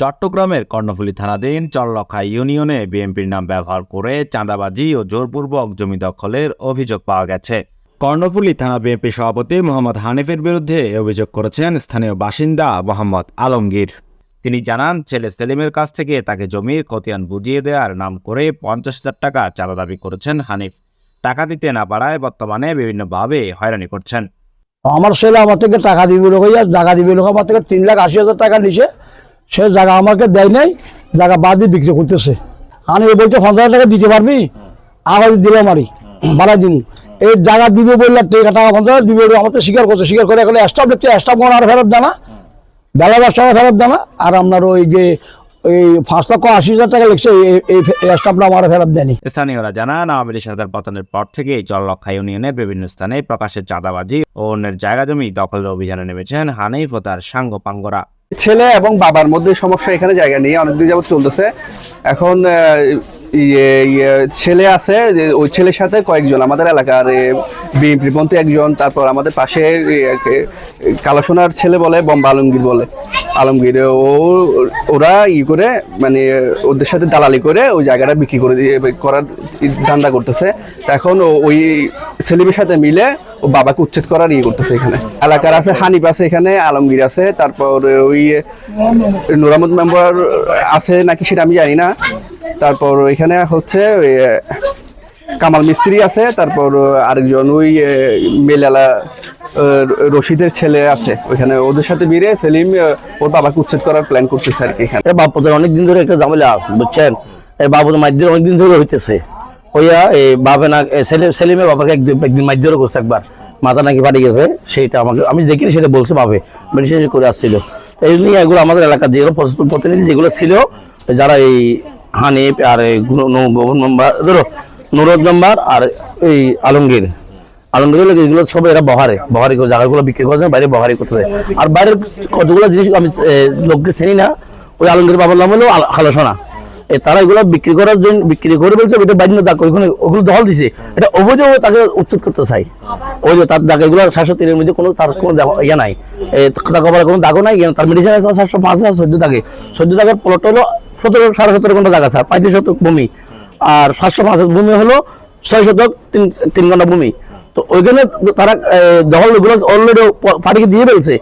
চট্টগ্রামের কর্ণফুলী থানাধীন চরলখা ইউনিয়নে বিএনপির নাম ব্যবহার করে চাঁদাবাজি ও জোরপূর্বক জমি দখলের অভিযোগ পাওয়া গেছে। কর্ণফুলী থানা বিএনপি সভাপতি মোহাম্মদ হানিফের বিরুদ্ধে অভিযোগ করেছেন স্থানীয় বাসিন্দা মোহাম্মদ আলমগীর। তিনি জানান, ছেলে সেলিমের কাছ থেকে তাকে জমির খতিয়ান বুঝিয়ে দেওয়ার নাম করে পঞ্চাশ হাজার টাকা চাঁদা দাবি করেছেন হানিফ। টাকা দিতে না পারায় বর্তমানে বিভিন্নভাবে হয়রানি করছেন। আমার ছেলে আমার থেকে টাকা দিবে লোক জায়গা দিবে লোক, আমার থেকে তিন লাখ আশি হাজার টাকা নিছে। সে জায়গা আমাকে দেয় নাই, জায়গা বাদ দিয়ে বিক্রি করতেছে। আমি বলতে পঞ্চাশ টাকা দিতে পারবি? আবার দিলাম আরই বাড়াই দিন এই জায়গা দিবে বললে টাকা টাকা পঞ্চাশ হাজার দিবে তো স্বীকার করছে স্বীকার করে এখন স্টাফ দেখতে স্টাফ মনে আর ফেরত দেনা বেলা ব্যবসা ফেরত দেনা আর আপনার ওই যে ওই পাঁচ লক্ষ আশি হাজার টাকা লিখছে এই- এই স্টাফটা আমার ফেরত দেয়নি স্থানীয়রা জানান আওয়ামী লীগ সরকার পতনের পর থেকেই চরলক্ষা ইউনিয়নের বিভিন্ন স্থানে প্রকাশ্যে চাঁদাবাজি ও অন্যের জায়গা জমি দখলের অভিযানে নেমেছেন হানিফ ও তার সাঙ্গ পাঙ্গরা। ছেলে এবং বাবার মধ্যে সমস্যা এখানে জায়গা নিয়ে অনেকদিন যাবত চলতেছে। এখন আহ, ছেলে আছে ওই ছেলের সাথে কয়েকজন, আমাদের এলাকার বিএনপি পন্থী একজন, তারপর আমাদের পাশে কালাসোনার ছেলে বলে, বম্বা আলমগীর বলে। আলমগীর, ও, ওরা ই করে মানে ওদের সাথে দালালি করে ওই জায়গাটা বিক্রি করে দিয়ে করার ধান্দা করতেছে। এখন ওই সেলিমের সাথে মিলে ও বাবাকে উচ্ছেদ করার ইয়ে করতেছে এখানে। এলাকার আছে হানিফ আছে এখানে, আলমগীর আছে, তারপর ওই নুরামদ মেম্বার আছে নাকি সেটা আমি জানি না। তারপর এখানে হচ্ছে কামাল মিস্ত্রি আছে, তারপর আরেকজন ওই মেলালা রশিদের ছেলে আছে। ওইখানে ওদের সাথে মিলে সেলিম ওর বাবাকে উচ্ছেদ করার প্ল্যান করতেছে আর কি এখানে। বাপুদের অনেকদিন ধরে একটা ঝামেলা, বুঝছেন? এই বাবুর মাইদের অনেকদিন ধরে হইতেছে। হইয়া এই বাপে না সেলিম সেলিমে বাবাকে একদিন একদিন মাইদেরও করছে একবার। মাথা নাকি ফাটে গেছে সেইটা আমাকে, আমি দেখিনি সেটা বলছে বাপে। মেডিসিন করে আসছিল। এই নিয়ে এগুলো আমাদের এলাকার যেগুলো প্রতিনিধি যেগুলো ছিল, যারা এই হানিফ আর নম্বর, ধরো নুরদ নম্বর আর এই আলমগীর। আলমগীর এগুলো সব এরা বহারে, বহারি জায়গাগুলো বিক্রি করছে বাইরে বহারি করতেছে আর বাইরের কতগুলো জিনিস আমি লোককে চিনি না, ওই আলমগীর বাবার নাম হলো আলোচনা খালাসোনা। তারা এগুলো বিক্রি করার জন্য বিক্রি করে বলছে ওইটা বাইন্য দাগ ওইখানে ওগুলো দখল দিছে। এটা অবৈধ তাকে উচ্ছেদ করতে চাই ওই যে তার দাগ এগুলো সাতশো তিনের মধ্যে কোনো তার কোনো ইয়ে নাই। কবার কোনো দাগও নাই ইয়ে- তার মেডিসিন আছে সাতশো পাঁচ হাজার চোদ্দ দাগে। চোদ্দ দাগের প্লট হলো সতেরো সাড়ে সতেরো ঘণ্টা দাগ আছে পঁয়ত্রিশ শতক ভূমি। আর সাতশো পাঁচ হাজার ভূমি হলো ছয় শতক তিন তিন ঘণ্টা ভূমি। তো ওইখানে তারা এ, দখল ওগুলো অলরেডি পার্টিকে দিয়ে ফেলছে।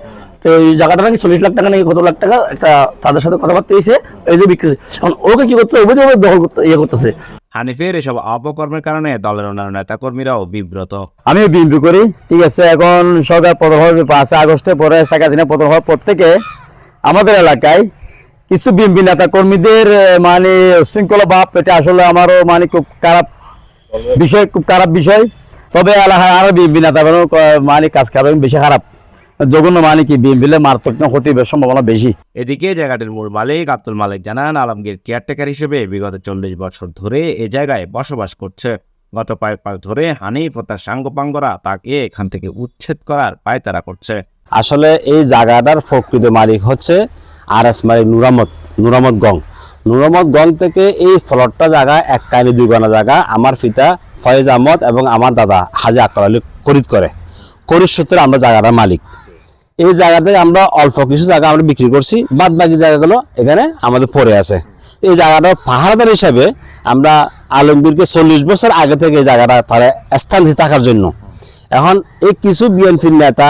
তো এই জায়গাটা নাকি চল্লিশ লাখ টাকা নাকি কত লাখ টাকা একটা তাদের সাথে কথাবার্তা হয়েছে এই যে বিক্রি। এখন ওকে কি করছে অবৈধ দখল করতে ইয়ে করতেছে। হানিফের এসব অপকর্মের কারণে দলের অন্যান্য নেতাকর্মীরাও বিব্রত। আমি বিএনপি করি। ঠিক আছে এখন সরকার প্রথম হওয়ার পাঁচই আগস্টে পরে শেখ হাসিনা হওয়ার পর থেকে আমাদের এলাকায় কিছু বিএনপি নেতা কর্মীদের মানে শৃঙ্খলা ভাব এটা আসলে আমারও মানে খুব খারাপ বিষয় খুব খারাপ বিষয়। তবে এলাকায় আরও বিএনপি নেতা মানে কাজ খারাপ বেশি খারাপ। জঘন্য মানে কি বিএনপি মারাত্মক ক্ষতি সম্ভাবনা বেশি। এদিকে জায়গাটির মূল মালিক আব্দুল মালিক জানান আলমগীর কেয়ারটেকার হিসেবে বিগত চল্লিশ বছর ধরে এ জায়গায় বসবাস করছে। গত কয়েক মাস ধরে হানিফ ও তার সাঙ্গপাঙ্গরা তাকে এখান থেকে উচ্ছেদ করার পায়তারা করছে। আসলে এই জায়গাটার প্রকৃত মালিক হচ্ছে আর এস মালিক নুরামত নুরামত গং। নুরামত গং থেকে এই ফ্লটটা জায়গা এক কাহিনী দুই গণা জায়গা আমার পিতা ফয়েজ আহমদ এবং আমার দাদা হাজি আকর আলী খরিদ করে। খরিদ সূত্রে আমরা জায়গাটার মালিক। এই জায়গাতে আমরা অল্প কিছু জায়গা আমরা বিক্রি করছি বাদ বাকি জায়গাগুলো এখানে আমাদের পড়ে আছে। এই জায়গাটা পাহাড়দার হিসাবে আমরা আলমগীরকে চল্লিশ বছর আগে থেকে এই জায়গাটা তারা স্থান দিতে থাকার জন্য। এখন এই কিছু বিএনপির নেতা,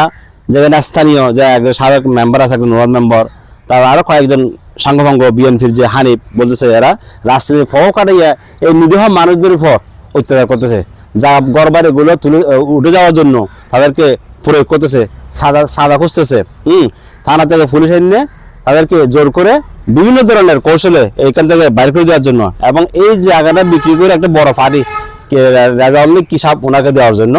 যেখানে স্থানীয় যে সাবেক মেম্বার আছে, একজন নোয়ার মেম্বার তার আরও কয়েকজন সাংগভঙ্গ বিএনপির যে হানিফ বলতেছে এরা রাজনীতি ফহ কাটাইয়া এই নিরীহ মানুষদের উপর অত্যাচার করতেছে। যা গড়বাড়ি গুলো তুলে উঠে যাওয়ার জন্য তাদেরকে প্রয়োগ করতেছে, সাদা সাদা খুঁজতেছে। হুম, থানা থেকে পুলিশ এনে তাদেরকে জোর করে বিভিন্ন ধরনের কৌশলে এইখান থেকে বাইর করে দেওয়ার জন্য এবং এই জায়গাটা বিক্রি করে একটা বড় ফাঁড়ি রাজা কি সাপ ওনাকে দেওয়ার জন্য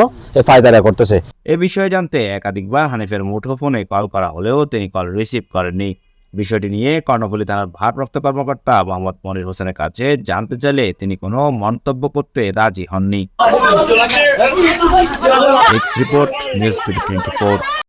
ফায়দারা করতেছে। এ বিষয়ে জানতে একাধিকবার হানিফের মুঠোফোনে কল করা হলেও তিনি কল রিসিভ করেননি। বিষয়টি নিয়ে কর্ণফুলী থানার ভারপ্রাপ্ত কর্মকর্তা মোহাম্মদ মনির হোসেনের কাছে জানতে চাইলে তিনি কোনো মন্তব্য করতে রাজি হননি। Report news twenty four